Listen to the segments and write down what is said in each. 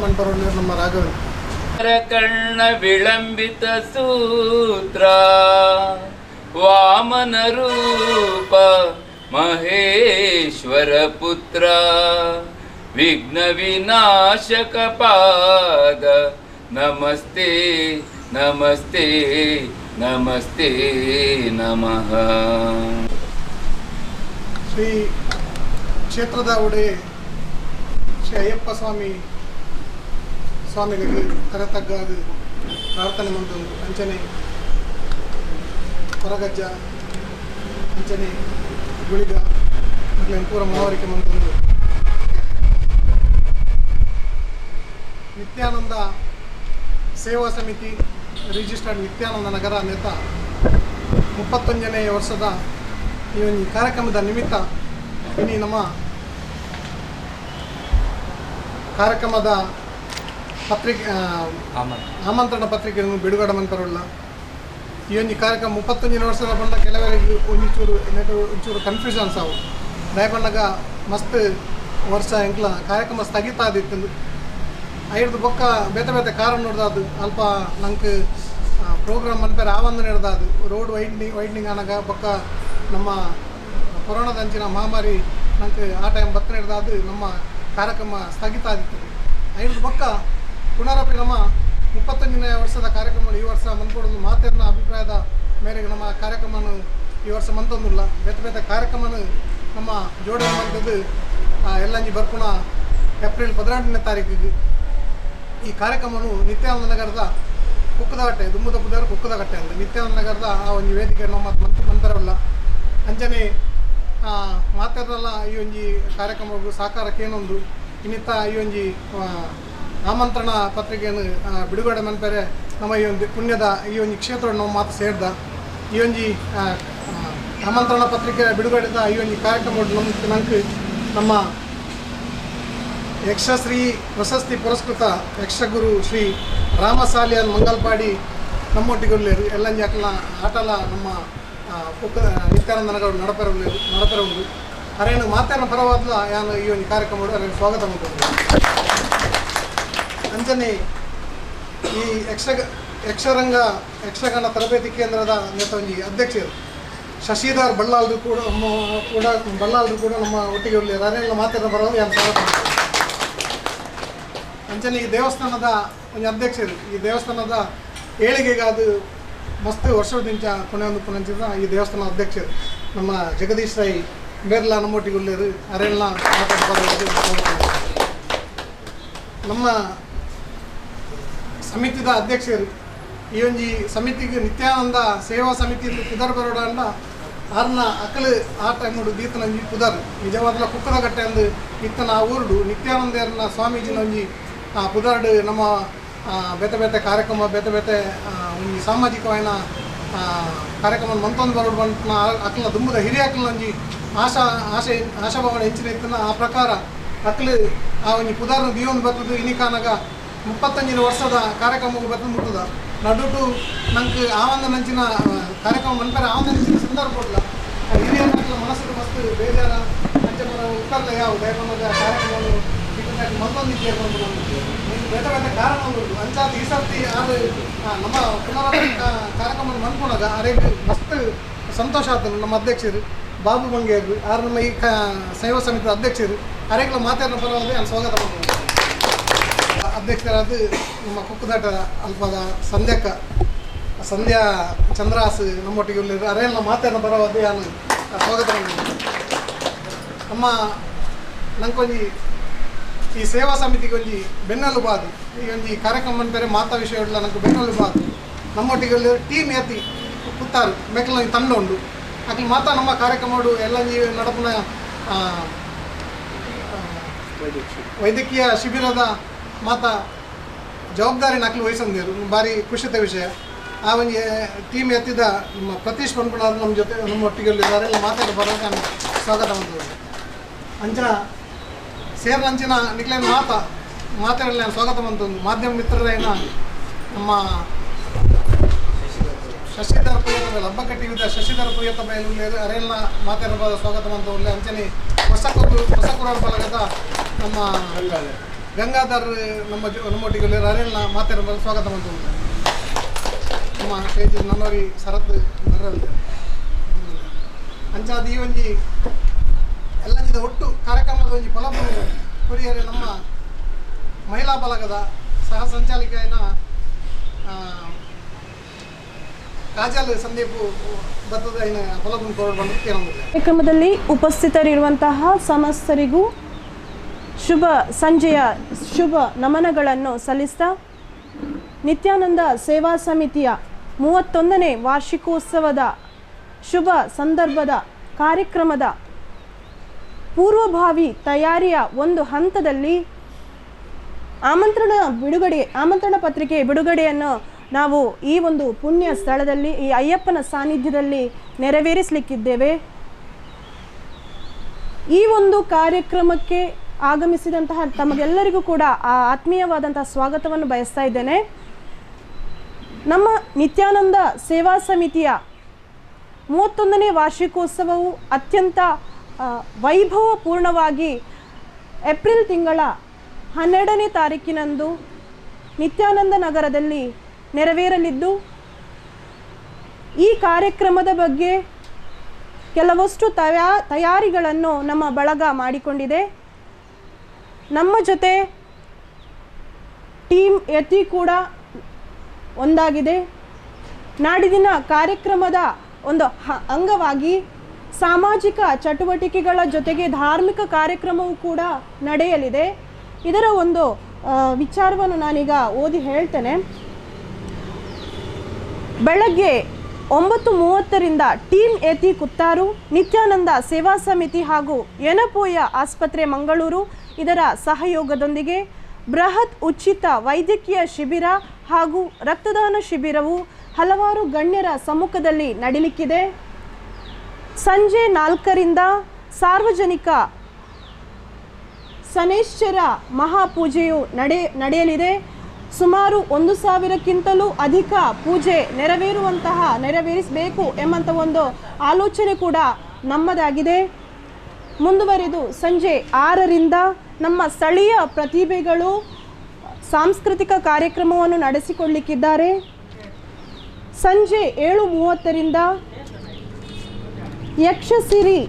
ಮಾಡ್ತಾರೆ ನಮ್ಮ ರಾಘವೇಂದ್ರ ಕರ್ಣ ವಿಳಂಬಿತ ಸೂತ್ರ ವಾಮನ ರೂಪ ಮಹೇಶ್ವರ ಪುತ್ರ ವಿಘ್ನ ವಿನಾಶಕ ಪಾದ ನಮಸ್ತೆ ನಮಸ್ತೆ ನಮಸ್ತೆ ನಮಃ. ಶ್ರೀ ಕ್ಷೇತ್ರದ ಒಡೆಯ ಶ್ರೀ ಅಯ್ಯಪ್ಪ ಸ್ವಾಮಿ ಸ್ವಾಮಿಗಳಿಗೆ ಕರತಗ್ಗಾದಿ ಪ್ರಾರ್ಥನೆ ಮಂತೊಂದು ಅಂಚನೆ ಹೊರಗಜ್ಜ ಅಂಚನೆ, ಗುಳಿಗ, ಮತ್ತು ಪೂರ ಮಾವರಿಕೆ ಮಂತೊಂದು ನಿತ್ಯಾನಂದ ಸೇವಾ ಸಮಿತಿ ರಿಜಿಸ್ಟರ್ಡ್ ನಿತ್ಯಾನಂದ ನಗರ ನೇತ ಮುಪ್ಪತ್ತೊಂದನೇ ವರ್ಷದ ಈ ಒಂದು ಕಾರ್ಯಕ್ರಮದ ನಿಮಿತ್ತ ಇನ್ನು ನಮ್ಮ ಕಾರ್ಯಕ್ರಮದ ಪತ್ರಿಕೆ ಆಮಂತ್ರಣ. ಪತ್ರಿಕೆಯನ್ನು ಬಿಡುಗಡೆ ಮಂತರಲ್ಲ ಈ ಒಂದು ಕಾರ್ಯಕ್ರಮ ಮುಪ್ಪತ್ತೊಂದನೇ ವರ್ಷದ ಬಂದ ಕೆಲವರಿಗೆ ಒಂಚೂರು ನೆಟ್ಟು ಒಂಚೂರು ಕನ್ಫ್ಯೂಷನ್ಸ್ ಅವು ದಯಪಣ್ಣಗ ಮಸ್ತ್ ವರ್ಷ ಎಂಕ್ಲ ಕಾರ್ಯಕ್ರಮ ಸ್ಥಗಿತ ಆದಿತ್ತು. ಐದು ಬೊಕ್ಕ ಬೇತೆ ಬೇತೆ ಕಾರಣ ನೋಡ್ದಾದು ಅಲ್ಪ ನಂಗೆ ಪ್ರೋಗ್ರಾಮ್ ಮನ್ಪೇರ ಆವಂದನೆ ನಡೆದಾದು ರೋಡ್ ವೈಡ್ನಿಂಗ್ ವೈಡ್ನಿಂಗ್ ಆನಾಗ ಬೊಕ್ಕ ನಮ್ಮ ಕೊರೋನಾದ ಅಂಚಿನ ಮಹಾಮಾರಿ ನಂಗೆ ಆ ಟೈಮ್ ಬತ್ತ ನಡೆದಾದು ನಮ್ಮ ಕಾರ್ಯಕ್ರಮ ಸ್ಥಗಿತ ಆದಿತ್ತು. ಐದು ಬೊಕ್ಕ ಪುನರಪಿ ನಮ್ಮ ಮುಪ್ಪತ್ತೊಂದನೇ ವರ್ಷದ ಕಾರ್ಯಕ್ರಮವನ್ನು ಈ ವರ್ಷ ಮಂತ್ಕೊಡೋದು ಮಾತೇರ್ನ ಅಭಿಪ್ರಾಯದ ಮೇರೆಗೆ ನಮ್ಮ ಕಾರ್ಯಕ್ರಮನು ಈ ವರ್ಷ ಮಂತೊಂದಿಲ್ಲ ಬೇತೆ ಬೇತೆ ಕಾರ್ಯಕ್ರಮನು ನಮ್ಮ ಜೋಡಣೆ ಮಾಡಿದ್ದು ಎಲ್ಲಂಜಿ ಬರ್ಪುಣ ಏಪ್ರಿಲ್ ಪದಿನೆಂಟನೇ ತಾರೀಕಿಗೆ. ಈ ಕಾರ್ಯಕ್ರಮವನ್ನು ನಿತ್ಯಾನಂದ ನಗರದ ಕುಕ್ಕದಗಟ್ಟೆ ದುಮ್ಮದ ಬುಧವಾರ ಕುಕ್ಕದಗಟ್ಟೆ ಅಂತ ನಿತ್ಯಾನಂದ ನಗರದ ಆ ಒಂದು ವೇದಿಕೆ ನಮ್ಮ ಮಂತರವಲ್ಲ ಅಂಚನೆ ಮಾತಾಡಲ್ಲ ಈ ಒಂಜಿ ಕಾರ್ಯಕ್ರಮಗಳು ಸಹಕಾರಕ್ಕೇನೊಂದು, ಇನ್ನಿತ್ತ ಈ ಒಂಜಿ ಆಮಂತ್ರಣ ಪತ್ರಿಕೆಯನ್ನು ಬಿಡುಗಡೆ ಮಾಡ್ತಾರೆ ನಮ್ಮ ಈ ಒಂದು ಪುಣ್ಯದ ಈ ಒಂದು ಕ್ಷೇತ್ರ ನಾವು ಮಾತು ಸೇರಿದ. ಈ ಆ, ಆಮಂತ್ರಣ ಪತ್ರಿಕೆ ಬಿಡುಗಡೆದ ಈ ಒಂದು ಕಾರ್ಯಕ್ರಮ ನಮ್ಮ ನಂಗೆ ನಮ್ಮ ಯಕ್ಷಶ್ರೀ ಪ್ರಶಸ್ತಿ ಪುರಸ್ಕೃತ ಯಕ್ಷಗುರು ಶ್ರೀ ರಾಮಸಾಲಿಯನ್ ಮಂಗಲ್ಪಾಡಿ ನಮ್ಮೊಟ್ಟಿಗೊಳ್ಳೇರು ಎಲ್ಲಂಜಿ ಅಕ್ಲ ಆಟಲ ನಮ್ಮ ಪುಕ್ಕ ನಿತ್ಯಾನಂದ ನಗರು ನಡಪೆರಲೇರು ನಡಪೆರವುದು ಅರೇನು ಮಾತೇನ ಪರವಾದ ಯಾನು ಈ ಒಂದು ಕಾರ್ಯಕ್ರಮ ಸ್ವಾಗತ ಮಾಡ್ತಾರೆ ಅಂಚನೆ ಈ ಯಕ್ಷ ಯಕ್ಷರಂಗ, ಯಕ್ಷಗಾನ ತರಬೇತಿ ಕೇಂದ್ರದ ನೇತಾಜಿ ಅಧ್ಯಕ್ಷರು. ಶಶಿಧರ್ ಬಳ್ಳಾಲ್ರು ಕೂಡ ಕೂಡ ಬಳ್ಳಾಲ್ರು ಕೂಡ ನಮ್ಮ ಒಟ್ಟಿಗೆ ಉಳ್ಳೇರು ಅರೇನು ಮಾತಾಡೋ ಬರೋದು ಏನು ಸ್ವಾಗತ ಅಂಜನಿ ಈ ದೇವಸ್ಥಾನದ ಒಂದು ಅಧ್ಯಕ್ಷರು. ಈ ದೇವಸ್ಥಾನದ ಏಳಿಗೆಗೆ ಅದು ಮಸ್ತ್ ವರ್ಷದಿಂದ ಕೊನೆ ಒಂದು ಪುನಂಚಿದ ಈ ದೇವಸ್ಥಾನದ ಅಧ್ಯಕ್ಷರು. ನಮ್ಮ ಜಗದೀಶ್ ರೈ ಬೇರ್ಲಾ ನಮ್ಮೊಟ್ಟಿಗೆ ಉಳ್ಳೇರು ಅರೆಲ್ಲ ನಮ್ಮ ಸಮಿತಿದ ಅಧ್ಯಕ್ಷರು ಈ ಒಂಜಿ ಸಮಿತಿಗೆ ನಿತ್ಯಾನಂದ ಸೇವಾ ಸಮಿತಿ ಪುದರ್ ಬರೋಡ ಅಂಡ ಆರ್ನ ಅಕಲು ಆ ಟೈಮ್ ದೀತನ ಒಂಜಿ ಪುದರ್ ನಿಜವಾದ ಕುಕ್ಕದ ಕಟ್ಟೆ ಅಂದು ಇತ್ತನ ಆ ಊರುಡು ನಿತ್ಯಾನಂದರ್ನ ಸ್ವಾಮೀಜಿನ ಒಂಜಿ ಆ ಪುದರ್ ನಮ್ಮ ಬೇತೆ ಬೇತೆ ಕಾರ್ಯಕ್ರಮ ಬೇತೆ ಬೇತೆ ಒಂಜಿ ಸಾಮಾಜಿಕವಾಯಿನ ಆ, ಕಾರ್ಯಕ್ರಮ ಮಂತೊಂದು ಬರೋಡು ಬಂತ ಅಕ್ಲ ದುಂಬುದ ಹಿರಿಯ ಅಕ್ಲ ಒಂಜಿ ಆಶಾ ಆಶೆ ಆಶಾಭಾವನೆ ಹೆಂಚಿನ ಇತ್ತನ ಆ ಪ್ರಕಾರ ಅಕ್ಲು ಆ ಒಂಜಿ ಪುದರ್ನ ದೀವನ್ ಬರ್ತದೆ ಇನಿಕಾನಾಗ ಮುಪ್ಪತ್ತಂಜಿನ ವರ್ಷದ ಕಾರ್ಯಕ್ರಮಕ್ಕೆ ಬರ್ತದೆ ಮುಟ್ಟದ. ನಡುಟು ನಂಗೆ ಆವಂದ ನಂಚಿನ ಕಾರ್ಯಕ್ರಮ ಮನ್ಪರ ಆವಂದ ನಂಚಿನ ಸಂದರ್ಭ ಹಿರಿಯ ಮಕ್ಕಳ ಮನಸ್ಸಿಗೆ ಮಸ್ತು ಬೇಜಾರ ಅಂಚೆ ಉತ್ತರ್ಲ ಯಾವ ದಯಪನ್ನದ ಕಾರ್ಯಕ್ರಮವನ್ನು ಇಟ್ಟದಾಗಿ ಮತ್ತೊಂದಿಗೆ ನೀವು ಬೇಟ ಬೇಟ ಕಾರಣ ಉಂಟು. ಅಂಚಾದ ಈ ಸರ್ತಿ ಅದು ನಮ್ಮ ಪುನರಾವರ್ತಿ ಕಾರ್ಯಕ್ರಮ ಮನ್ಕೊಂಡಾಗ ಅರೆಗೆ ಮಸ್ತ್ ಸಂತೋಷ ಆತನು ನಮ್ಮ ಅಧ್ಯಕ್ಷರು. ಬಾಬು ಬಂಗೇರು ಆರು ನಮ್ಮ ಈ ಕ ಸೇವಾ ಸಮಿತಿಯ ಅಧ್ಯಕ್ಷರು. ಅರೆಗಳ ಮಾತಾಡೋ ಪರವಾಗಿ ನಾನು ಸ್ವಾಗತ ಮಾಡ್ತೀನಿ ಅಧ್ಯಕ್ಷರಾದ ನಮ್ಮ ಕುಕ್ಕದಾಟ ಅಲ್ಪದ ಸಂಧ್ಯಾಕ ಸಂಧ್ಯಾ ಚಂದ್ರಾಸ್ ನಮ್ಮೊಟ್ಟಿಗೆ ಇಲ್ಲಿ ಅರೆಯಲ್ಲ ಮಾತಾಡಿನ ಪರವಾಗಿ ನಾನು ಸ್ವಾಗತ ನಮ್ಮ ನಂಗೊಂಜಿ ಈ ಸೇವಾ ಸಮಿತಿಗೆ ಒಂಜಿ ಬೆನ್ನೆಲುಬಾದು ಈ ಒಂಜಿ ಕಾರ್ಯಕ್ರಮ ಬೇರೆ ಮಾತಾ ವಿಷಯಗಳ ನಂಗೆ ಬೆನ್ನೆಲುಬಾದು ನಮ್ಮೊಟ್ಟಿಗೆ ಟೀಮ್ ಎತ್ತಿ ಕುತ್ತಾರು ಮೆಕ್ಕಲ ತಂಡ ಉಂಡು ಅಕ್ಕಿ ಮಾತಾ ನಮ್ಮ ಕಾರ್ಯಕ್ರಮ ಎಲ್ಲ ನಡಪನ ವೈದ್ಯಕೀಯ ಶಿಬಿರದ ಮಾತ ಜವಾಬ್ದಾರಿ ನಕಲು ವಹಿಸಂದಿರು ಭಾರಿ ಖುಷಿತ ವಿಷಯ. ಆ ಟೀಮ್ ಎತ್ತಿದ ನಮ್ಮ ಪ್ರತೀಶ್ ಬಂದ್ಬಿಡೋರು ನಮ್ಮ ಜೊತೆ ನಮ್ಮ ಒಟ್ಟಿಗೆ ಇದ್ದಾರೆ. ಎಲ್ಲ ಮಾತಾಡಿ ಬರೋಕೆ ನಾನು ಸ್ವಾಗತ ಮಾಡ್ತೀವಿ ಅಂಚನ ಸೇರ್ ಅಂಚಿನ ಮಾತಾ ಮಾತ. ಮಾತಾಡಲಿ ನಾನು ಸ್ವಾಗತ ಮಾಡ್ತಂದು ಮಾಧ್ಯಮ ಮಿತ್ರರೇನ ನಮ್ಮ ಶಶಿಧರ ಪುಯ್ಯತ ಮೇಲೆ ಹಬ್ಬಕಟ್ಟಿ ವಿದ ಶಶಿಧರ ಪುಯ್ಯತ ಮೇಲೆ ಅರೆಲ್ಲ ಮಾತಾಡಬಾರ ಸ್ವಾಗತ ಒಳ್ಳೆ ಅಂಚನೆ ಹೊಸ ಹೊಸ ಕುರಾನ್ ಬಳಗದ ನಮ್ಮ ಗಂಗಾಧರ್, ನಮ್ಮ ನಮ್ಮೊಟ್ಟಿಗೆ ಅರೆಲ್ಲ ಮಾತಾಡಬಾದ ಸ್ವಾಗತ ಅಂತ ನಮ್ಮ ಸ್ಟೇಜ್ ನನ್ನವರಿ ಶರತ್ ಬರಲ್ದೆ ಅಂಚಾದ ಈ ಒಂಜಿ ಎಲ್ಲ ಒಟ್ಟು ಕಾರ್ಯಕ್ರಮದ ಒಂಜಿ ಫಲವನ್ನು ಕುರಿಯರೆ, ನಮ್ಮ ಮಹಿಳಾ ಬಲಗದ ಸಹ ಸಂಚಾಲಕ ಕಾಜಲ್ ಸಂದೀಪ್ ಕೇಳೋದಿಲ್ಲ ಕಾರ್ಯಕ್ರಮದಲ್ಲಿ ಉಪಸ್ಥಿತರಿರುವಂತಹ ಸಮಸ್ತರಿಗೂ ಶುಭ ಸಂಜೆಯ ಶುಭ ನಮನಗಳನ್ನು ಸಲ್ಲಿಸ್ತಾ ನಿತ್ಯಾನಂದ ಸೇವಾ ಸಮಿತಿಯ ಮೂವತ್ತೊಂದನೇ ವಾರ್ಷಿಕೋತ್ಸವದ ಶುಭ ಸಂದರ್ಭದ ಕಾರ್ಯಕ್ರಮದ ಪೂರ್ವಭಾವಿ ತಯಾರಿಯ ಒಂದು ಹಂತದಲ್ಲಿ ಆಮಂತ್ರಣ ಬಿಡುಗಡೆ, ಆಮಂತ್ರಣ ಪತ್ರಿಕೆ ಬಿಡುಗಡೆಯನ್ನು ನಾವು ಈ ಒಂದು ಪುಣ್ಯ ಸ್ಥಳದಲ್ಲಿ, ಈ ಅಯ್ಯಪ್ಪನ ಸಾನ್ನಿಧ್ಯದಲ್ಲಿ ನೆರವೇರಿಸಲಿಕ್ಕಿದ್ದೇವೆ. ಈ ಒಂದು ಕಾರ್ಯಕ್ರಮಕ್ಕೆ ಆಗಮಿಸಿದಂತಹ ತಮಗೆಲ್ಲರಿಗೂ ಕೂಡ ಆ ಆತ್ಮೀಯವಾದಂತಹ ಸ್ವಾಗತವನ್ನು ಬಯಸ್ತಾ ಇದ್ದೇನೆ. ನಮ್ಮ ನಿತ್ಯಾನಂದ ಸೇವಾ ಸಮಿತಿಯ ಮೂವತ್ತೊಂದನೇ ವಾರ್ಷಿಕೋತ್ಸವವು ಅತ್ಯಂತ ವೈಭವಪೂರ್ಣವಾಗಿ ಏಪ್ರಿಲ್ ತಿಂಗಳ ಹನ್ನೆರಡನೇ ತಾರೀಕಿನಂದು ನಿತ್ಯಾನಂದ ನಗರದಲ್ಲಿ ನೆರವೇರಲಿದ್ದು, ಈ ಕಾರ್ಯಕ್ರಮದ ಬಗ್ಗೆ ಕೆಲವಷ್ಟು ತಯಾ, ತಯಾರಿಗಳನ್ನು ನಮ್ಮ ಬಳಗ ಮಾಡಿಕೊಂಡಿದೆ. ನಮ್ಮ ಜೊತೆ ಟೀಮ್ ಯತಿ ಕೂಡ ಒಂದಾಗಿದೆ. ನಾಡಿದಿನ ಕಾರ್ಯಕ್ರಮದ ಒಂದು ಅಂಗವಾಗಿ ಸಾಮಾಜಿಕ ಚಟುವಟಿಕೆಗಳ ಜೊತೆಗೆ ಧಾರ್ಮಿಕ ಕಾರ್ಯಕ್ರಮವೂ ಕೂಡ ನಡೆಯಲಿದೆ. ಇದರ ಒಂದು ವಿಚಾರವನ್ನು ನಾನೀಗ ಓದಿ ಹೇಳ್ತೇನೆ. ಬೆಳಗ್ಗೆ ಒಂಬತ್ತು ಮೂವತ್ತರಿಂದ ಟೀಮ್ ಎತಿ ಕುತ್ತಾರು, ನಿತ್ಯಾನಂದ ಸೇವಾ ಸಮಿತಿ ಹಾಗೂ ಯನಪೋಯ ಆಸ್ಪತ್ರೆ ಮಂಗಳೂರು ಇದರ ಸಹಯೋಗದೊಂದಿಗೆ ಬೃಹತ್ ಉಚಿತ ವೈದ್ಯಕೀಯ ಶಿಬಿರ ಹಾಗೂ ರಕ್ತದಾನ ಶಿಬಿರವು ಹಲವಾರು ಗಣ್ಯರ ಸಮ್ಮುಖದಲ್ಲಿ ನಡೀಲಿಕ್ಕಿದೆ. ಸಂಜೆ ನಾಲ್ಕರಿಂದ ಸಾರ್ವಜನಿಕ ಸನೇಶ್ವರ ಮಹಾಪೂಜೆಯು ನಡೆ ನಡೆಯಲಿದೆ. ಸುಮಾರು ಒಂದು ಸಾವಿರಕ್ಕಿಂತಲೂ ಅಧಿಕ ಪೂಜೆ ನೆರವೇರುವಂತಹ ನೆರವೇರಿಸಬೇಕು ಎಂಬಂಥ ಒಂದು ಆಲೋಚನೆ ಕೂಡ ನಮ್ಮದಾಗಿದೆ. ಮುಂದುವರಿದು ಸಂಜೆ ಆರರಿಂದ ನಮ್ಮ ಸ್ಥಳೀಯ ಪ್ರತಿಭೆಗಳು ಸಾಂಸ್ಕೃತಿಕ ಕಾರ್ಯಕ್ರಮವನ್ನು ನಡೆಸಿಕೊಳ್ಳಿಕ್ಕಿದ್ದಾರೆ. ಸಂಜೆ ಏಳು ಮೂವತ್ತರಿಂದ ಯಕ್ಷಸಿರಿ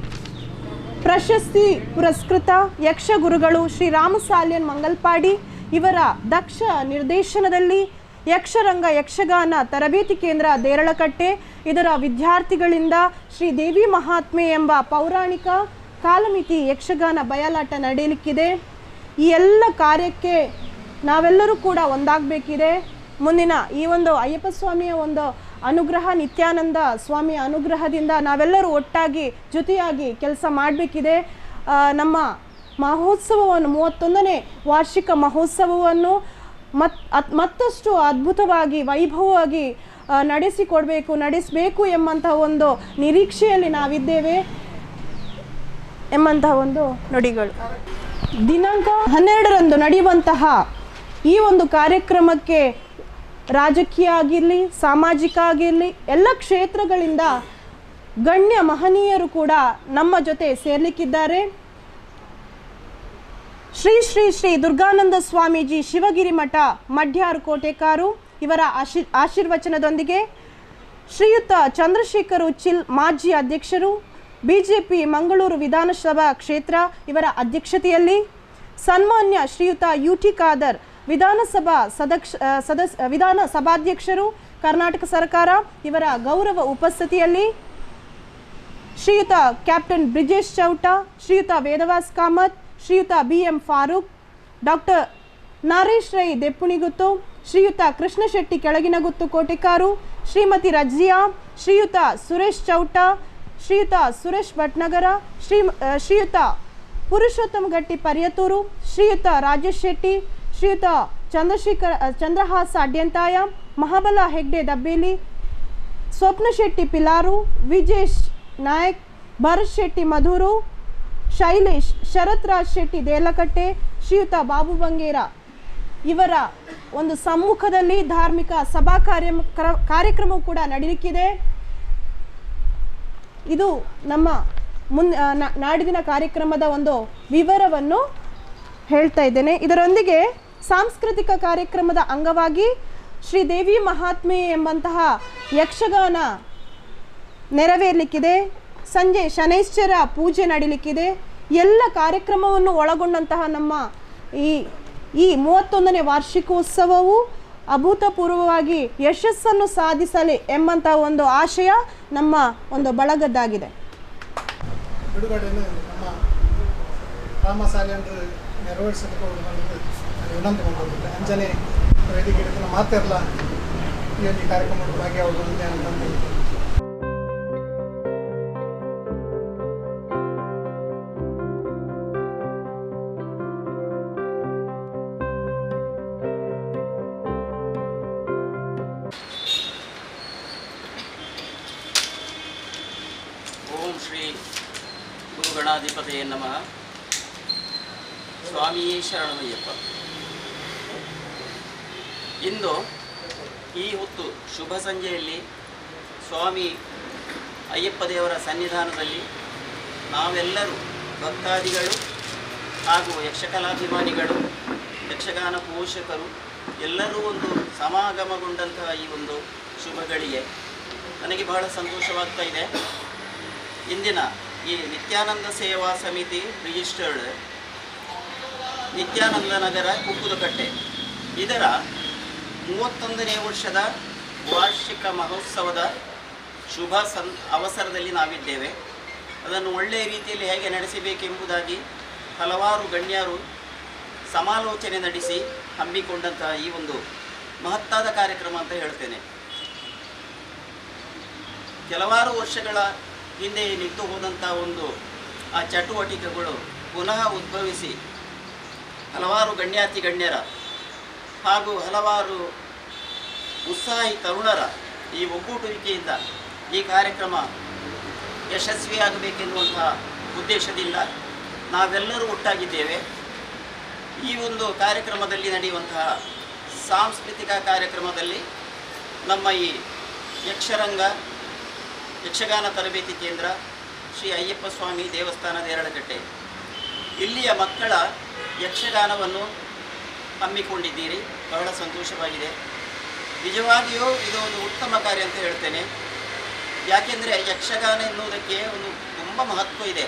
ಪ್ರಶಸ್ತಿ ಪುರಸ್ಕೃತ ಯಕ್ಷಗುರುಗಳು ಶ್ರೀ ರಾಮಸಾಲ್ಯನ್ ಮಂಗಲ್ಪಾಡಿ ಇವರ ದಕ್ಷ ನಿರ್ದೇಶನದಲ್ಲಿ ಯಕ್ಷರಂಗ ಯಕ್ಷಗಾನ ತರಬೇತಿ ಕೇಂದ್ರ ದೇರಳಕಟ್ಟೆ. ಇದರ ವಿದ್ಯಾರ್ಥಿಗಳಿಂದ ಶ್ರೀ ದೇವಿ ಮಹಾತ್ಮೆ ಎಂಬ ಪೌರಾಣಿಕ ಕಾಲಮಿತಿ ಯಕ್ಷಗಾನ ಬಯಲಾಟ ನಡೆಯಲಿಕ್ಕಿದೆ. ಈ ಎಲ್ಲ ಕಾರ್ಯಕ್ಕೆ ನಾವೆಲ್ಲರೂ ಕೂಡ ಒಂದಾಗಬೇಕಿದೆ. ಮುಂದಿನ ಈ ಒಂದು ಅಯ್ಯಪ್ಪ ಸ್ವಾಮಿಯ ಒಂದು ಅನುಗ್ರಹ, ನಿತ್ಯಾನಂದ ಸ್ವಾಮಿಯ ಅನುಗ್ರಹದಿಂದ ನಾವೆಲ್ಲರೂ ಒಟ್ಟಾಗಿ, ಜೊತೆಯಾಗಿ ಕೆಲಸ ಮಾಡಬೇಕಿದೆ. ನಮ್ಮ ಮಹೋತ್ಸವವನ್ನು, ಮೂವತ್ತೊಂದನೇ ವಾರ್ಷಿಕ ಮಹೋತ್ಸವವನ್ನು ಮತ್ ಮತ್ತಷ್ಟು ಅದ್ಭುತವಾಗಿ, ವೈಭವವಾಗಿ ನಡೆಸಿಕೊಡಬೇಕು, ನಡೆಸಬೇಕು ಎಂಬಂತಹ ಒಂದು ನಿರೀಕ್ಷೆಯಲ್ಲಿ ನಾವಿದ್ದೇವೆ ಎಂಬಂತಹ ಒಂದು ನುಡಿಗಳು. ದಿನಾಂಕ ಹನ್ನೆರಡರಂದು ನಡೆಯುವಂತಹ ಈ ಒಂದು ಕಾರ್ಯಕ್ರಮಕ್ಕೆ ರಾಜಕೀಯ ಆಗಿರಲಿ, ಸಾಮಾಜಿಕ ಆಗಿರಲಿ, ಎಲ್ಲ ಕ್ಷೇತ್ರಗಳಿಂದ ಗಣ್ಯ ಮಹನೀಯರು ಕೂಡ ನಮ್ಮ ಜೊತೆ ಸೇರ್ಲಿಕ್ಕಿದ್ದಾರೆ. ಶ್ರೀ ಶ್ರೀ ಶ್ರೀ ದುರ್ಗಾನಂದ ಸ್ವಾಮೀಜಿ ಶಿವಗಿರಿ ಮಠ, ಮಡ್ಯಾರು ಕೋಟೆಕಾರು. ಇವರ ಆಶಿ, ಆಶೀರ್ವಚನದೊಂದಿಗೆ ಶ್ರೀಯುತ ಚಂದ್ರಶೇಖರ್ ಉಚ್ಚಿಲ್ ಮಾಜಿ ಅಧ್ಯಕ್ಷರು, ಬಿಜೆಪಿ ಮಂಗಳೂರು ವಿಧಾನಸಭಾ ಕ್ಷೇತ್ರ ಇವರ ಅಧ್ಯಕ್ಷತೆಯಲ್ಲಿ ಸನ್ಮಾನ್ಯ ಶ್ರೀಯುತ ಯು ಟಿ ಖಾದರ್, ವಿಧಾನಸಭಾ ಸದಕ್ಷ ಸದಸ್ ವಿಧಾನ ಸಭಾಧ್ಯಕ್ಷರು, ಕರ್ನಾಟಕ ಸರ್ಕಾರ ಇವರ ಗೌರವ ಉಪಸ್ಥಿತಿಯಲ್ಲಿ ಶ್ರೀಯುತ ಕ್ಯಾಪ್ಟನ್ ಬ್ರಿಜೇಶ್ ಚೌಟ, ಶ್ರೀಯುತ ವೇದವಾಸ್ ಕಾಮತ್ ಶ್ರೀಯುತ B M Farooq, doctor Naresh Rai Deppunigutthu, ಶ್ರೀಯುತ ಕೃಷ್ಣ ಶೆಟ್ಟಿ ಕೆಳಗಿನಗುತ್ತು ಕೋಟೆಕಾರು, ಶ್ರೀಮತಿ ರಜಿಯಾ ಶ್ರೀಯುತ ಸುರೇಶ್ ಚೌಟ, ಶ್ರೀಯುತ ಸುರೇಶ್ ಭಟ್ನಗರ, ಶ್ರೀ ಶ್ರೀಯುತ ಪುರುಷೋತ್ತಮ ಗಟ್ಟಿ ಪರ್ಯತೂರು ಶ್ರೀಯುತ ರಾಜೇಶ್ ಶೆಟ್ಟಿ, ಶ್ರೀಯುತ ಚಂದ್ರಶೇಖರ್ ಚಂದ್ರಹಾಸ್ ಅಡ್ಯಂತಾಯ, ಮಹಾಬಲ ಹೆಗ್ಡೆ ದಬ್ಬೇಲಿ, ಸ್ವಪ್ನ ಶೆಟ್ಟಿ ಪಿಲಾರು, ವಿಜೇಶ್ ನಾಯಕ್, ಭರತ್ ಶೆಟ್ಟಿ ಮಧುರು, ಶೈಲೇಶ್ ಶರತ್ ರಾಜ್ ಶೆಟ್ಟಿ ದೇಲಕಟ್ಟೆ, ಶ್ರೀಯುತ ಬಾಬು ಬಂಗೇರ ಇವರ ಒಂದು ಸಮ್ಮುಖದಲ್ಲಿ ಧಾರ್ಮಿಕ ಸಭಾ ಕಾರ್ಯ ಕಾರ್ಯಕ್ರಮವು ಕೂಡ ನಡೀಲಿಕ್ಕಿದೆ. ಇದು ನಮ್ಮ ಮುನ್ ನಾಡಿದಿನ ಕಾರ್ಯಕ್ರಮದ ಒಂದು ವಿವರವನ್ನು ಹೇಳ್ತಾ ಇದ್ದೇನೆ. ಇದರೊಂದಿಗೆ ಸಾಂಸ್ಕೃತಿಕ ಕಾರ್ಯಕ್ರಮದ ಅಂಗವಾಗಿ ಶ್ರೀದೇವಿ ಮಹಾತ್ಮೆ ಎಂಬಂತಹ ಯಕ್ಷಗಾನ ನೆರವೇರಲಿಕ್ಕಿದೆ. ಸಂಜೆ ಶನೈಶ್ಚರ ಪೂಜೆ ನಡೀಲಿಕ್ಕಿದೆ. ಎಲ್ಲ ಕಾರ್ಯಕ್ರಮವನ್ನು ಒಳಗೊಂಡಂತಹ ನಮ್ಮ ಈ ಈ ಮೂವತ್ತೊಂದನೇ ವಾರ್ಷಿಕೋತ್ಸವವು ಅಭೂತಪೂರ್ವವಾಗಿ ಯಶಸ್ಸನ್ನು ಸಾಧಿಸಲಿ ಎಂಬಂತಹ ಒಂದು ಆಶಯ ನಮ್ಮ ಒಂದು ಬಳಗದ್ದಾಗಿದೆ. ವಿನಂತಿ ಮಾತೆಲ್ಲ ಈ ಒಂದು ಕಾರ್ಯಕ್ರಮದಲ್ಲಿ ಭಾಗಿಯಾಗುವಂತೆ ಸ್ವಾಮಿಯೇ ಶರಣಮಯ್ಯಪ್ಪ ಇಂದು ಈ ಹೊತ್ತು ಶುಭ ಸಂಜೆಯಲ್ಲಿ ಸ್ವಾಮಿ ಅಯ್ಯಪ್ಪ ದೇವರ ಸನ್ನಿಧಾನದಲ್ಲಿ ನಾವೆಲ್ಲರೂ ಭಕ್ತಾದಿಗಳು ಹಾಗೂ ಯಕ್ಷಕಲಾಭಿಮಾನಿಗಳು, ಯಕ್ಷಗಾನ ಪೋಷಕರು ಎಲ್ಲರೂ ಒಂದು ಸಮಾಗಮಗೊಂಡಂತಹ ಈ ಒಂದು ಶುಭಗಳಿಗೆ ನನಗೆ ಬಹಳ ಸಂತೋಷವಾಗ್ತಾ ಇದೆ. ಇಂದಿನ ಈ ನಿತ್ಯಾನಂದ ಸೇವಾ ಸಮಿತಿ ರಿಜಿಸ್ಟರ್ಡ್ ನಿತ್ಯಾನಂದ ನಗರ ಕುಕ್ಕುದಕಟ್ಟೆ. ಇದರ ಮೂವತ್ತೊಂದನೇ ವರ್ಷದ ವಾರ್ಷಿಕ ಮಹೋತ್ಸವದ ಶುಭ ಸನ್ ಅವಸರದಲ್ಲಿ ನಾವಿದ್ದೇವೆ. ಅದನ್ನು ಒಳ್ಳೆಯ ರೀತಿಯಲ್ಲಿ ಹೇಗೆ ನಡೆಸಬೇಕೆಂಬುದಾಗಿ ಹಲವಾರು ಗಣ್ಯರು ಸಮಾಲೋಚನೆ ನಡೆಸಿ ಹಮ್ಮಿಕೊಂಡಂತಹ ಈ ಒಂದು ಮಹತ್ತಾದ ಕಾರ್ಯಕ್ರಮ ಅಂತ ಹೇಳ್ತೇನೆ. ಕೆಲವಾರು ವರ್ಷಗಳ ಹಿಂದೆ ನಿಂತು ಹೋದಂಥ ಒಂದು ಆ ಚಟುವಟಿಕೆಗಳು ಪುನಃ ಉದ್ಭವಿಸಿ ಹಲವಾರು ಗಣ್ಯಾತಿ ಗಣ್ಯರ ಹಾಗೂ ಹಲವಾರು ಉತ್ಸಾಹಿ ತರುಣರ ಈ ಒಗ್ಗೂಟುವಿಕೆಯಿಂದ ಈ ಕಾರ್ಯಕ್ರಮ ಯಶಸ್ವಿಯಾಗಬೇಕೆನ್ನುವಂತಹ ಉದ್ದೇಶದಿಂದ ನಾವೆಲ್ಲರೂ ಒಟ್ಟಾಗಿದ್ದೇವೆ. ಈ ಒಂದು ಕಾರ್ಯಕ್ರಮದಲ್ಲಿ ನಡೆಯುವಂತಹ ಸಾಂಸ್ಕೃತಿಕ ಕಾರ್ಯಕ್ರಮದಲ್ಲಿ ನಮ್ಮ ಈ ಯಕ್ಷರಂಗ, ಯಕ್ಷಗಾನ ತರಬೇತಿ ಕೇಂದ್ರ ಶ್ರೀ ಅಯ್ಯಪ್ಪ ಸ್ವಾಮಿ ದೇವಸ್ಥಾನ ಎರಡಗಟ್ಟೆ. ಇಲ್ಲಿಯ ಮಕ್ಕಳ ಯಕ್ಷಗಾನವನ್ನು ಹಮ್ಮಿಕೊಂಡಿದ್ದೀರಿ. ಬಹಳ ಸಂತೋಷವಾಗಿದೆ. ನಿಜವಾಗಿಯೂ ಇದು ಒಂದು ಉತ್ತಮ ಕಾರ್ಯ ಅಂತ ಹೇಳ್ತೇನೆ. ಯಾಕೆಂದರೆ ಯಕ್ಷಗಾನ ಎನ್ನುವುದಕ್ಕೆ ಒಂದು ತುಂಬ ಮಹತ್ವ ಇದೆ.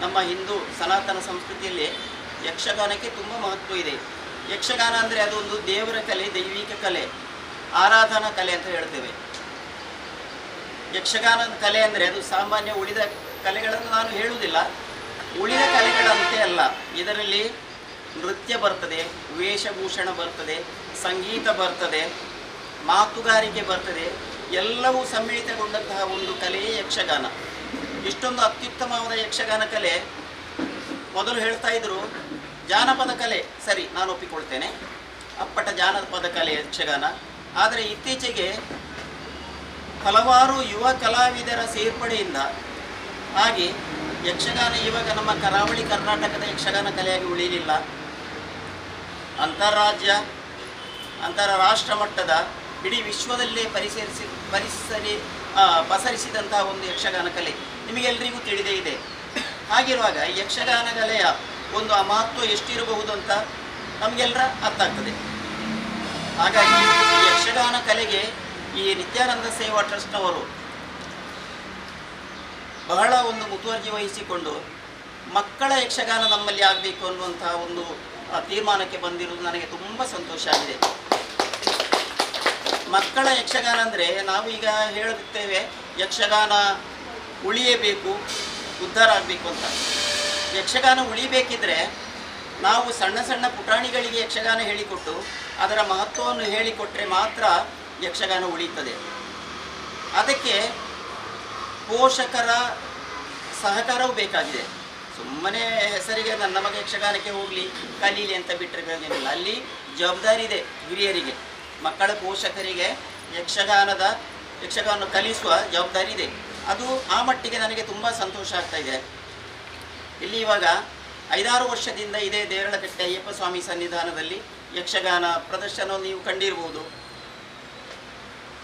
ನಮ್ಮ ಹಿಂದೂ ಸನಾತನ ಸಂಸ್ಕೃತಿಯಲ್ಲಿ ಯಕ್ಷಗಾನಕ್ಕೆ ತುಂಬ ಮಹತ್ವ ಇದೆ. ಯಕ್ಷಗಾನ ಅಂದರೆ ಅದು ಒಂದು ದೇವರ ಕಲೆ, ದೈವಿಕ ಕಲೆ, ಆರಾಧನಾ ಕಲೆ ಅಂತ ಹೇಳ್ತೇವೆ. ಯಕ್ಷಗಾನದ ಕಲೆ ಅಂದರೆ ಅದು ಸಾಮಾನ್ಯ ಉಳಿದ ಕಲೆಗಳನ್ನು ನಾನು ಹೇಳುವುದಿಲ್ಲ. ಉಳಿದ ಕಲೆಗಳಂತೆ ಅಲ್ಲ. ಇದರಲ್ಲಿ ನೃತ್ಯ ಬರ್ತದೆ, ವೇಷಭೂಷಣ ಬರ್ತದೆ, ಸಂಗೀತ ಬರ್ತದೆ, ಮಾತುಗಾರಿಕೆ ಬರ್ತದೆ, ಎಲ್ಲವೂ ಸಮ್ಮಿಳಿತಗೊಂಡಂತಹ ಒಂದು ಕಲೆಯೇ ಯಕ್ಷಗಾನ. ಇಷ್ಟೊಂದು ಅತ್ಯುತ್ತಮವಾದ ಯಕ್ಷಗಾನ ಕಲೆ ಮೊದಲು ಹೇಳ್ತಾ ಇದ್ರು, ಜಾನಪದ ಕಲೆ, ಸರಿ, ನಾನು ಒಪ್ಪಿಕೊಳ್ತೇನೆ. ಅಪ್ಪಟ ಜಾನಪದ ಕಲೆ ಯಕ್ಷಗಾನ. ಆದರೆ ಇತ್ತೀಚೆಗೆ ಹಲವಾರು ಯುವ ಕಲಾವಿದರ ಸೇರ್ಪಡೆಯಿಂದ ಹಾಗೆ ಯಕ್ಷಗಾನ ಇವಾಗ ನಮ್ಮ ಕರಾವಳಿ ಕರ್ನಾಟಕದ ಯಕ್ಷಗಾನ ಕಲೆಯಾಗಿ ಉಳಿಯಲಿಲ್ಲ ಅಂತಾರಾಜ್ಯ, ಅಂತಾರಾಷ್ಟ್ರ ಮಟ್ಟದ ಇಡೀ ವಿಶ್ವದಲ್ಲೇ ಪರಿಸರಿಸಿ, ಪರಿಸರಿ ಪಸರಿಸಿದಂತಹ ಒಂದು ಯಕ್ಷಗಾನ ಕಲೆ ನಿಮಗೆಲ್ಲರಿಗೂ ತಿಳಿದೇ ಇದೆ. ಹಾಗಿರುವಾಗ ಯಕ್ಷಗಾನ ಕಲೆಯ ಒಂದು ಆ ಮಹತ್ವ ಎಷ್ಟಿರಬಹುದು ಅಂತ ನಮಗೆಲ್ಲರ ಅರ್ಥ ಆಗ್ತದೆ. ಹಾಗಾಗಿ ಯಕ್ಷಗಾನ ಕಲೆಗೆ ಈ ನಿತ್ಯಾನಂದ ಸೇವಾ ಟ್ರಸ್ಟ್ನವರು ಬಹಳ ಒಂದು ಮುತುವರ್ಜಿ ವಹಿಸಿಕೊಂಡು ಮಕ್ಕಳ ಯಕ್ಷಗಾನ ನಮ್ಮಲ್ಲಿ ಆಗಬೇಕು ಅನ್ನುವಂತಹ ಒಂದು ತೀರ್ಮಾನಕ್ಕೆ ಬಂದಿರುವುದು ನನಗೆ ತುಂಬ ಸಂತೋಷ ಆಗಿದೆ. ಮಕ್ಕಳ ಯಕ್ಷಗಾನ ಅಂದರೆ ನಾವು ಈಗ ಹೇಳುತ್ತೇವೆ ಯಕ್ಷಗಾನ ಉಳಿಯಬೇಕು ಉದ್ಧಾರ ಆಗಬೇಕು ಅಂತ. ಯಕ್ಷಗಾನ ಉಳಿಬೇಕಿದ್ರೆ ನಾವು ಸಣ್ಣ ಸಣ್ಣ ಪುಟಾಣಿಗಳಿಗೆ ಯಕ್ಷಗಾನ ಹೇಳಿಕೊಟ್ಟು, ಅದರ ಮಹತ್ವವನ್ನು ಹೇಳಿಕೊಟ್ಟರೆ ಮಾತ್ರ ಯಕ್ಷಗಾನ ಉಳಿಯುತ್ತದೆ. ಅದಕ್ಕೆ ಪೋಷಕರ ಸಹಕಾರವೂ ಬೇಕಾಗಿದೆ. ಸುಮ್ಮನೆ ಹೆಸರಿಗೆ ನನ್ನ ಮಗ ಯಕ್ಷಗಾನಕ್ಕೆ ಹೋಗಲಿ, ಕಲೀಲಿ ಅಂತ ಬಿಟ್ಟರೆ ಪ್ರಯೋಜನ ಅಲ್ಲಿ ಜವಾಬ್ದಾರಿ ಇದೆ ಹಿರಿಯರಿಗೆ. ಮಕ್ಕಳ ಪೋಷಕರಿಗೆ ಯಕ್ಷಗಾನದ ಯಕ್ಷಗಾನ ಕಲಿಸುವ ಜವಾಬ್ದಾರಿ ಇದೆ. ಅದು ಆ ಮಟ್ಟಿಗೆ ನನಗೆ ತುಂಬ ಸಂತೋಷ ಆಗ್ತಾ ಇದೆ. ಇಲ್ಲಿ ಇವಾಗ ಐದಾರು ವರ್ಷದಿಂದ ಇದೇ ದೇರಳಕಟ್ಟೆ ಅಯ್ಯಪ್ಪ ಸ್ವಾಮಿ ಸನ್ನಿಧಾನದಲ್ಲಿ ಯಕ್ಷಗಾನ ಪ್ರದರ್ಶನ ನೀವು ಕಂಡಿರ್ಬೋದು.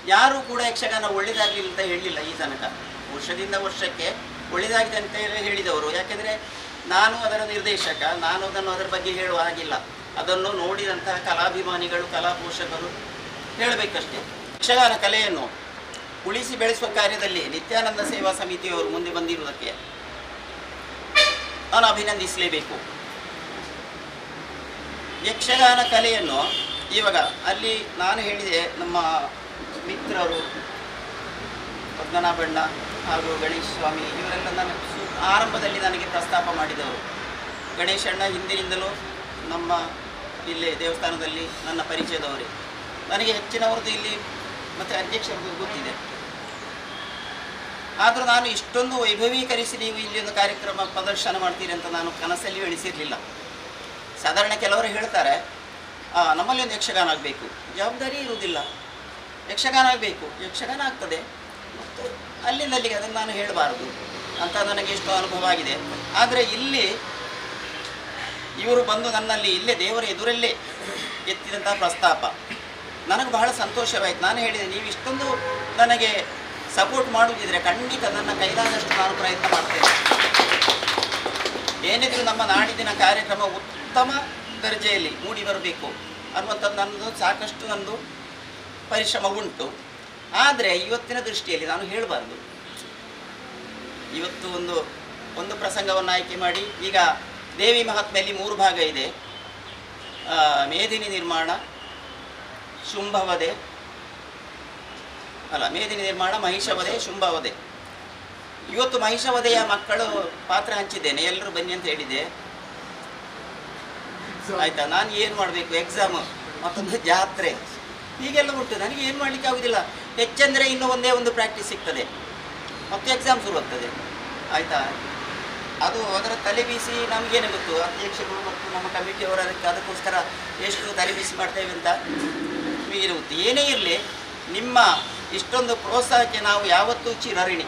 ಯಾರೂ ಕೂಡ ಯಕ್ಷಗಾನ ಒಳ್ಳೆಯದಾಗಲಿ ಅಂತ ಹೇಳಲಿಲ್ಲ ಈ ತನಕ. ವರ್ಷದಿಂದ ವರ್ಷಕ್ಕೆ ಒಳ್ಳೆಯದಾಗಿದೆ ಅಂತ ಹೇಳಿ ಹೇಳಿದವರು. ಯಾಕೆಂದರೆ ನಾನು ಅದರ ನಿರ್ದೇಶಕ, ನಾನು ಅದನ್ನು ಅದರ ಬಗ್ಗೆ ಹೇಳುವ ಹಾಗಿಲ್ಲ. ಅದನ್ನು ನೋಡಿದಂತಹ ಕಲಾಭಿಮಾನಿಗಳು ಕಲಾ ಪೋಷಕರು ಹೇಳಬೇಕಷ್ಟೇ. ಯಕ್ಷಗಾನ ಕಲೆಯನ್ನು ಉಳಿಸಿ ಬೆಳೆಸುವ ಕಾರ್ಯದಲ್ಲಿ ನಿತ್ಯಾನಂದ ಸೇವಾ ಸಮಿತಿಯವರು ಮುಂದೆ ಬಂದಿರುವುದಕ್ಕೆ ನಾನು ಅಭಿನಂದಿಸಲೇಬೇಕು. ಯಕ್ಷಗಾನ ಕಲೆಯನ್ನು ಇವಾಗ ಅಲ್ಲಿ ನಾನು ಹೇಳಿದೆ, ನಮ್ಮ ಮಿತ್ರರು ಪದ್ಮನಾಭಣ್ಣ ಹಾಗೂ ಗಣೇಶ್ ಸ್ವಾಮಿ ಇವರೆಲ್ಲ ನನ್ನ ಆರಂಭದಲ್ಲಿ ನನಗೆ ಪ್ರಸ್ತಾಪ ಮಾಡಿದವರು. ಗಣೇಶಣ್ಣ ಹಿಂದಿನಿಂದಲೂ ನಮ್ಮ ಇಲ್ಲಿ ದೇವಸ್ಥಾನದಲ್ಲಿ ನನ್ನ ಪರಿಚಯದವರೇ. ನನಗೆ ಹೆಚ್ಚಿನವ್ರದ್ದು ಇಲ್ಲಿ ಮತ್ತು ಅಧ್ಯಕ್ಷರದ್ದು ಗೊತ್ತಿದೆ. ಆದರೂ ನಾನು ಇಷ್ಟೊಂದು ವೈಭವೀಕರಿಸಿ ನೀವು ಇಲ್ಲಿ ಒಂದು ಕಾರ್ಯಕ್ರಮ ಪ್ರದರ್ಶನ ಮಾಡ್ತೀರಿ ಅಂತ ನಾನು ಕನಸಲ್ಲಿ ಎಣಿಸಿರಲಿಲ್ಲ. ಸಾಧಾರಣ ಕೆಲವರು ಹೇಳ್ತಾರೆ "ಆ, ನಮ್ಮಲ್ಲಿ ಒಂದು ಯಕ್ಷಗಾನ ಆಗಬೇಕು. ಜವಾಬ್ದಾರಿ ಇರುವುದಿಲ್ಲ. ಯಕ್ಷಗಾನ ಆಗಬೇಕು. ಯಕ್ಷಗಾನ ಆಗ್ತದೆ. ಅಲ್ಲಿಂದ ಅಲ್ಲಿಗೆ ಅದನ್ನು ನಾನು ಹೇಳಬಾರದು ಅಂತ ನನಗೆ ಎಷ್ಟು ಅನುಭವ ಆಗಿದೆ. ಆದರೆ ಇಲ್ಲಿ ಇವರು ಬಂದು ನನ್ನಲ್ಲಿ ಇಲ್ಲೇ ದೇವರ ಎದುರಲ್ಲೇ ಎತ್ತಿದಂಥ ಪ್ರಸ್ತಾಪ. ನನಗೆ ಬಹಳ ಸಂತೋಷವಾಯಿತು. ನಾನು ಹೇಳಿದೆ, ನೀವು ಇಷ್ಟೊಂದು ನನಗೆ ಸಪೋರ್ಟ್ ಮಾಡುವುದಿದ್ರೆ ಖಂಡಿತ ನನ್ನ ಕೈಲಾದಷ್ಟು ನಾನು ಪ್ರಯತ್ನ ಮಾಡ್ತೇನೆ. ಏನಿದ್ರು ನಮ್ಮ ನಾಡಿನ ಕಾರ್ಯಕ್ರಮ ಉತ್ತಮ ದರ್ಜೆಯಲ್ಲಿ ಮೂಡಿ ಬರಬೇಕು ಅನ್ನುವಂಥದ್ದು ನನ್ನದು ಸಾಕಷ್ಟು ನಂದು ಪರಿಶ್ರಮ ಉಂಟು. ಆದರೆ ಇವತ್ತಿನ ದೃಷ್ಟಿಯಲ್ಲಿ ನಾನು ಹೇಳಬಾರ್ದು. ಇವತ್ತು ಒಂದು ಒಂದು ಪ್ರಸಂಗವನ್ನು ಆಯ್ಕೆ ಮಾಡಿ ಈಗ ದೇವಿ ಮಹಾತ್ಮೆಯಲ್ಲಿ ಮೂರು ಭಾಗ ಇದೆ. ಮೇದಿನಿ ನಿರ್ಮಾಣ ಶುಂಭವದೆ ಅಲ್ಲ ಮೇದಿನಿ ನಿರ್ಮಾಣ ಮಹಿಷವದೆ ಶುಂಭವದೆ. ಇವತ್ತು ಮಹಿಷವದೆಯ ಮಕ್ಕಳು ಪಾತ್ರ ಹಂಚಿದ್ದೇನೆ ಎಲ್ಲರೂ ಬನ್ನಿ ಅಂತ ಹೇಳಿದೆ. ಆಯ್ತಾ? ನಾನು ಏನು ಮಾಡಬೇಕು? ಎಕ್ಸಾಮ್ ಮತ್ತೊಂದು ಜಾತ್ರೆ. ಹೀಗೆಲ್ಲ ಉಂಟು. ನನಗೆ ಏನು ಮಾಡಲಿಕ್ಕೆ ಆಗುದಿಲ್ಲ ಹೆಚ್ಚಂದರೆ ಇನ್ನೂ ಒಂದೇ ಒಂದು ಪ್ರಾಕ್ಟೀಸ್ ಸಿಗ್ತದೆ. ಮತ್ತು ಎಕ್ಸಾಮ್ ಶುರು ಆಗ್ತದೆ. ಆಯಿತಾ? ಅದು ಅದರ ತಲೆ ಬೀಸಿ ನಮಗೇನು ಗೊತ್ತು, ಅಧ್ಯಕ್ಷರು ಮತ್ತು ನಮ್ಮ ಕಮಿಟಿಯವರ ಅದಕ್ಕೆ ಅದಕ್ಕೋಸ್ಕರ ಎಷ್ಟು ತಲೆ ಬೀಸಿ ಮಾಡ್ತೇವೆ ಅಂತ. ಇರುತ್ತೆ ಏನೇ ಇರಲಿ, ನಿಮ್ಮ ಇಷ್ಟೊಂದು ಪ್ರೋತ್ಸಾಹಕ್ಕೆ ನಾವು ಯಾವತ್ತೂ ಚಿರಋಣಿ,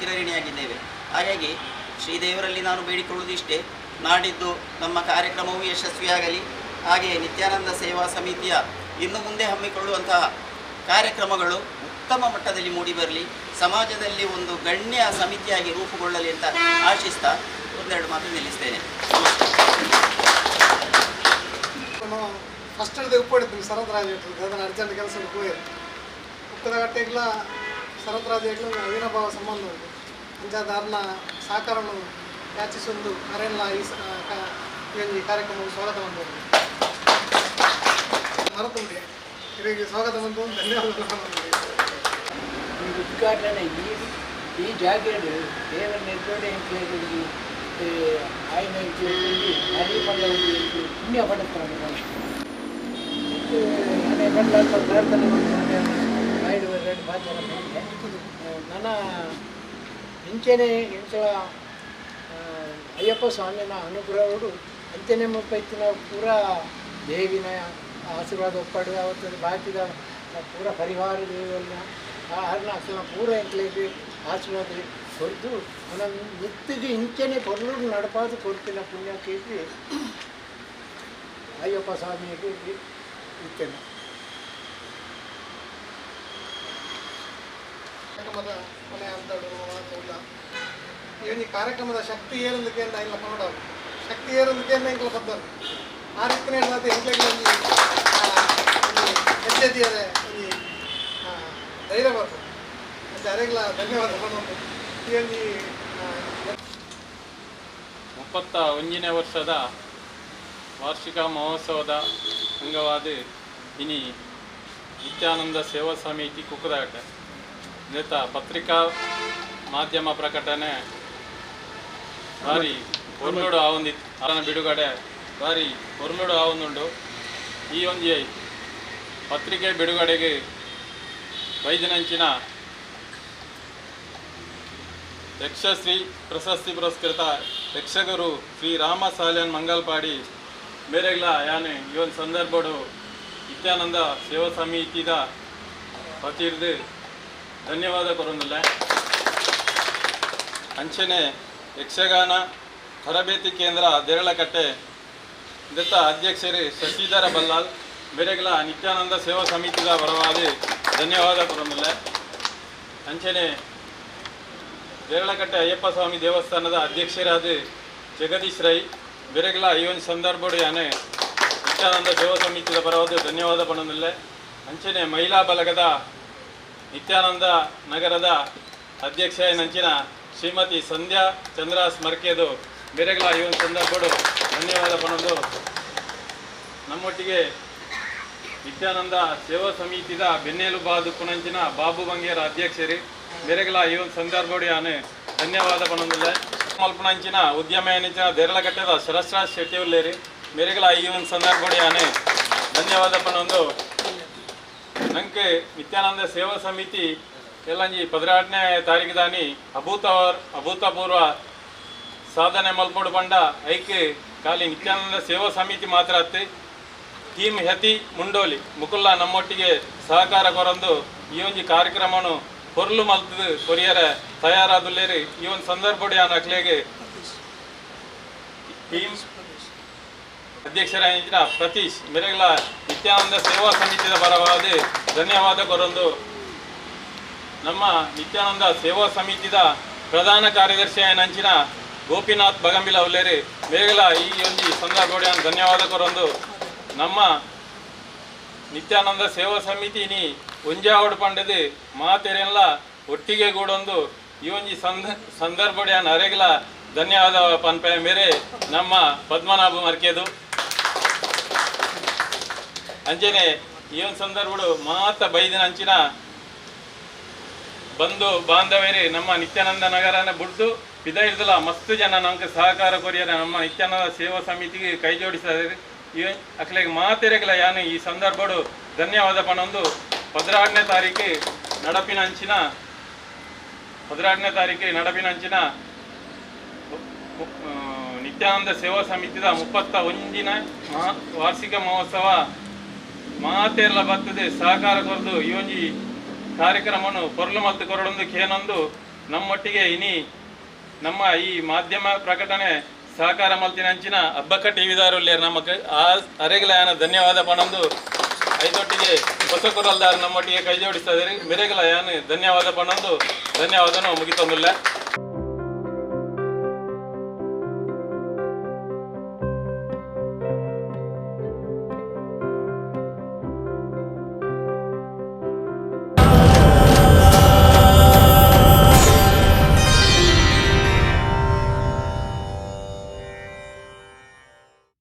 ಚಿರಋಣಿಯಾಗಿದ್ದೇವೆ. ಹಾಗಾಗಿ ಶ್ರೀದೇವರಲ್ಲಿ ನಾನು ಬೇಡಿಕೊಳ್ಳುವುದು ಇಷ್ಟೇ. ನಾಡಿದ್ದು ನಮ್ಮ ಕಾರ್ಯಕ್ರಮವು ಯಶಸ್ವಿಯಾಗಲಿ. ಹಾಗೆಯೇ ನಿತ್ಯಾನಂದ ಸೇವಾ ಸಮಿತಿಯ ಇನ್ನು ಮುಂದೆ ಹಮ್ಮಿಕೊಳ್ಳುವಂತಹ ಕಾರ್ಯಕ್ರಮಗಳು ಉತ್ತಮ ಮಟ್ಟದಲ್ಲಿ ಮೂಡಿ ಬರಲಿ, ಸಮಾಜದಲ್ಲಿ ಒಂದು ಗಣ್ಯ ಸಮಿತಿಯಾಗಿ ರೂಪುಗೊಳ್ಳಲಿ ಅಂತ ಆಶಿಸ್ತಾ ಒಂದೆರಡು ಮಾತು ನಿಲ್ಲಿಸ್ತೇನೆ. ಫಸ್ಟ್ ಹಿಡಿದು ಉಪ್ಪಿಡ್ತೀನಿ ಶರತ್ರಾಜ್ ರಾಜ್ ಅದನ್ನು ಅರ್ಜೆಂಟ್ ಕೆಲಸ ಹೋಗಿದೆ ಉಕ್ಕದ ರಾಜ್ ಹೆಗ್ಲ ಅವಿನಾಭಾವ ಸಂಬಂಧ ಉಂಟು. ಅಂಚಾದಾರನ ಸಹಕಾರವನ್ನು ಯಾಚಿಸೊಂದು ಅರೆಲ್ಲ ಈ ಈ ಕಾರ್ಯಕ್ರಮಕ್ಕೆ ಸ್ವಾಗತ ಮಾಡ್ಬೋದು ಮರೆತುಂಟೆ ಇವರಿಗೆ ಸ್ವಾಗತ ಬಂತು ಧನ್ಯವಾದಗಳು ಈ ಉದ್ಘಾಟನೆ ಈ ಈ ಜಾಗೇಡು ದೇವರ ನಿರ್ದೋಡೆ ಎಂಕ್ಲೇಗಳಿಗೆ ఆయన హరి పండుగ పుణ్య పడుతున్నాను అనే బండ్లలో ప్రార్థన ఐదు రెండు బాధ్యత ನನ್ನ ಇಂಚೆನೆ ಇಂಚಲ ಅಯ್ಯಪ್ಪ ಸ್ವಾಮಿನ ಅನುಗ್ರಹಗಳು ಅಂಚನೆ ಮುಪ್ಪೈತಿನ ಪೂರ ದೇವಿನ ಆಶೀರ್ವಾದ ಒಪ್ಪಡು ಅವತ್ತು ಬಾಕಿದ ಪೂರ ಪರಿವಾರ ದೇವರನ್ನ ಆ ಹರಣ ಅಸಲ ಪೂರ ಎಂಕ್ಲೇಗೆ ಆಶೀರ್ವಾದ ಕೊಡ್ದು ನನ್ನ ನಿತ್ತಿಗೆ ಇಂಚನೆ ಪೊರ್ಲು ನಡಪಾದು ಕೊಡ್ತಿನ ಪುಣ್ಯ ಕೇಳಿ ಅಯ್ಯಪ್ಪ ಸ್ವಾಮಿಗೆ ಇತ್ತೇನೆ ಕಾರ್ಯಕ್ರಮದ ಮನೆ ಹಂತಗಳು ಇಲ್ಲ. ಈ ಕಾರ್ಯಕ್ರಮದ ಶಕ್ತಿ ಏರೊಂದಕ್ಕೆ ಅಂತ ಇಲ್ಲ ಕನ್ನಡ. ಶಕ್ತಿ ಏರೊಂದಕ್ಕೆ ಅಂತ ಇಲ್ಲ ಬದ್ದರು ಆ ರೀತಿ ಹೇಳಿದ್ರೆ ಇಂಕ್ಲಿಗೆ ಒಂದು ಹೆಜ್ಜೆದಿಯದೆ ಈ ಆ, ಧೈರ್ಯ ಬರ್ತದೆ ಮತ್ತೆ ಅರೆಗ್ಲ ಧನ್ಯವಾದ ಬಂದೊಂದು ಈ ಮುಪ್ಪತ್ತ ಒಂದನೇ ವರ್ಷದ ವಾರ್ಷಿಕ ಮಹೋತ್ಸವದ ಅಂಗವಾದ ಇನಿ ನಿತ್ಯಾನಂದ ಸೇವಾ ಸಮಿತಿ ಕುಕ್ಕದಾಟ ನೇತ ಪತ್ರಿಕಾ ಮಾಧ್ಯಮ ಪ್ರಕಟಣೆ ಭಾರಿ ಹೊರಲುಡು ಆವೊಂದಿತ್ತು ಅದನ್ನು ಬಿಡುಗಡೆ ಭಾರಿ ಹೊರಲುಡು ಆವೊಂದುಂಡು ಈ ಒಂದು ಪತ್ರಿಕೆ ಬಿಡುಗಡೆಗೆ ವೈದ್ಯನಂಚಿನ ಯಕ್ಷಶ್ರೀ ಪ್ರಶಸ್ತಿ ಪುರಸ್ಕೃತ ಯಕ್ಷಗುರು ಶ್ರೀ ರಾಮ ಸಾಲ್ಯನ್ ಮಂಗಲ್ಪಾಡಿ ಬೇರೆಗ್ಲ ಯಾನೆ ಈ ಒಂದು ಸಂದರ್ಭಡು ನಿತ್ಯಾನಂದ ಸೇವಾ ಸಮಿತಿದ ಪತಿರ್ದು ಧನ್ಯವಾದ ಕೊರೊಂದಿಲ್ಲ. ಅಂಚನೆ ಯಕ್ಷಗಾನ ತರಬೇತಿ ಕೇಂದ್ರ ದೇರಳಕಟ್ಟೆ ದತ್ತ ಅಧ್ಯಕ್ಷರು ಶಶಿಧರ ಬಲ್ಲಾಲ್ ಬೇರೆಗಳ ನಿತ್ಯಾನಂದ ಸೇವಾ ಸಮಿತಿದ ಪರವಾಗಿ ಧನ್ಯವಾದ ಕೊರಮಿಲ್ಲ ಅಂಚನೆ ದೇರಳಕಟ್ಟೆ ಅಯ್ಯಪ್ಪ ಸ್ವಾಮಿ ದೇವಸ್ಥಾನದ ಅಧ್ಯಕ್ಷರಾದ ಜಗದೀಶ್ ರೈ ಬೇರೆಗಳ ಈ ಒಂದು ಸಂದರ್ಭ ಯಾನೆ ನಿತ್ಯಾನಂದ ಸೇವಾ ಸಮಿತಿದ ಪರವಾದ ಧನ್ಯವಾದ ಪಣಮಿಲ್ಲ ಅಂಚನೆ ಮಹಿಳಾ ಬಲಗದ ನಿತ್ಯಾನಂದ ನಗರದ ಅಧ್ಯಕ್ಷ ನಂಚಿನ ಶ್ರೀಮತಿ ಸಂಧ್ಯಾ ಚಂದ್ರ ಸ್ಮರ್ಕೆದು ಬೇರೆಗಳ ಈ ಒಂದು ಸಂದರ್ಭಡು ಧನ್ಯವಾದ ಪಣದು ನಮ್ಮೊಟ್ಟಿಗೆ ನಿತ್ಯಾನಂದ ಸೇವಾ ಸಮಿತಿದ ಬೆನ್ನೆಲುಬಾದು ಕುಣಂಚಿನ ಬಾಬು ಬಂಗೇರ ಅಧ್ಯಕ್ಷರಿ ಬೇರೆಗಳ ಈ ಒಂದು ಸಂದರ್ಭಗಳು ಆನೆ ಧನ್ಯವಾದ ಪಣಂದಿಲ್ಲ. ಮಲ್ಪಣಂಚಿನ ಉದ್ಯಮ ಏನಿಚಿನ ದೇರಳಗಟ್ಟದ ಶರಸ್ರಾಜ್ ಶೆಟ್ಟಿ ಉಲ್ಲೇರಿ ಬೇರೆಗಳ ಈ ಒಂದು ಸಂದರ್ಭಗಳು ಆನೆ ಧನ್ಯವಾದ ಪಣಂದು. ನಂಗೆ ನಿತ್ಯಾನಂದ ಸೇವಾ ಸಮಿತಿ ಎಲ್ಲಂಜಿ ಪದಿನಾರನೇ ತಾರೀಕು ದಾನಿ ಅಭೂತ ಅಭೂತಪೂರ್ವ ಸಾಧನೆ ಮಲ್ಪಡು ಬಂಡ ಐಕೆ ಖಾಲಿ ನಿತ್ಯಾನಂದ ಸೇವಾ ಸಮಿತಿ ಮಾತ್ರ ಅತ್ತೆ. ಟೀಮ್ ಹೆತಿ ಮುಂಡೋಲಿ ಮುಕುಲ್ಲ ನಮ್ಮೊಟ್ಟಿಗೆ ಸಹಕಾರ ಕೊರಂದು ಈ ಒಂಜಿ ಕಾರ್ಯಕ್ರಮನು ಹೊರಲು ಮಲ್ತದು ಕೊರಿಯರ ತಯಾರಾದುಲ್ಲೇರಿ ಈ ಒಂದು ಸಂದರ್ಭ ಯಾನ್ ಅಕ್ಲೆಗೆ ಟೀಮ್ ಅಧ್ಯಕ್ಷರಾಗಿದ್ದ ಪ್ರತೀಶ್ ಮಿರಗಲ ನಿತ್ಯಾನಂದ ಸೇವಾ ಸಮಿತಿಯ ಪರವಾಗಿ ಧನ್ಯವಾದ ಕೊರೊಂದು ನಮ್ಮ ನಿತ್ಯಾನಂದ ಸೇವಾ ಸಮಿತಿದ ಪ್ರಧಾನ ಕಾರ್ಯದರ್ಶಿ ನಂಚಿನ ಗೋಪಿನಾಥ್ ಬಗಂಬಿಲ ಉಲ್ಲೇರಿ ಮೇಗಲ ಈ ಒಂದು ಸಂದರ್ಭ ಧನ್ಯವಾದ ಕೊರೊಂದು ನಮ್ಮ ನಿತ್ಯಾನಂದ ಸೇವಾ ಸಮಿತಿ ನೀ ಒಂಜಾವಡ್ ಪಂಡದು ಮಾತೆರೆಲ್ಲ ಒಟ್ಟಿಗೆ ಗೂಡೊಂದು ಈ ಒಂಜಿ ಸಂದ, ಸಂದರ್ಭಡೆ ಧನ್ಯವಾದ ಪನ್ಪೆ ಮೇರೆ ನಮ್ಮ ಪದ್ಮನಾಭ ಮರ್ಕೆದು. ಅಂಚನೆ ಈ ಒಂದು ಸಂದರ್ಭಡು ಮಾತ ಬೈದಿನ ಅಂಚಿನ ಬಂದು ಬಾಂಧವ್ಯರೇ ನಮ್ಮ ನಿತ್ಯಾನಂದ ನಗರನ ಬುಡ್ದು ಪಿದ ಮಸ್ತ್ ಜನ ನಮ್ಗೆ ಸಹಕಾರ ಕೊರಿಯರ ನಮ್ಮ ನಿತ್ಯಾನಂದ ಸೇವಾ ಸಮಿತಿಗೆ ಕೈ ಜೋಡಿಸಿದ್ದಾರೆ ಈ ಅಕ್ಲೆಗೆ ಯಾನು ಈ ಸಂದರ್ಭಡು ಧನ್ಯವಾದ ಪಣೊಂದು ಪದಿನಾರನೇ ತಾರೀಕು ನಡಪಿನ ಅಂಚಿನ ಪದಿನಾರನೇ ತಾರೀಕು ನಡಪಿನ ಅಂಚಿನ ನಿತ್ಯಾನಂದ ಸೇವಾ ಸಮಿತಿದ ಮುಪ್ಪತ್ತ ಒಂದಿನ ಮಹಾ ವಾರ್ಷಿಕ ಮಹೋತ್ಸವ ಮಾತೆರ್ಲ ಬರ್ತದೆ ಸಹಕಾರ ಕೊರದು ಈ ಕಾರ್ಯಕ್ರಮವನ್ನು ಕೊರಲು ಮತ್ತು ಕೊರಡೊಂದು ಕೇನೊಂದು ನಮ್ಮೊಟ್ಟಿಗೆ ಇನಿ ನಮ್ಮ ಈ ಮಾಧ್ಯಮ ಪ್ರಕಟಣೆ ಸಹಕಾರ ಮಲ್ತಿನಂಚಿನ ಹಬ್ಬಕ್ಕ ಟಿವಿದಾರುಲ್ಲೇರು ನಮಗೆ ಆ ಅರೆಗಲಯನ ಧನ್ಯವಾದ ಪಣಂದು ಐದೊಟ್ಟಿಗೆ ಕುರಲ್ದಾರ್ ನಮ್ಮೊಟ್ಟಿಗೆ ಕೈ ಜೋಡಿಸ್ತಾ ಇದ್ದೀರಿ. ಮಿರೆಗಲಯನ ಯಾನು ಧನ್ಯವಾದ ಪಣಂದು ಧನ್ಯವಾದನು ಮುಗಿತೊಂದಿಲ್ಲ.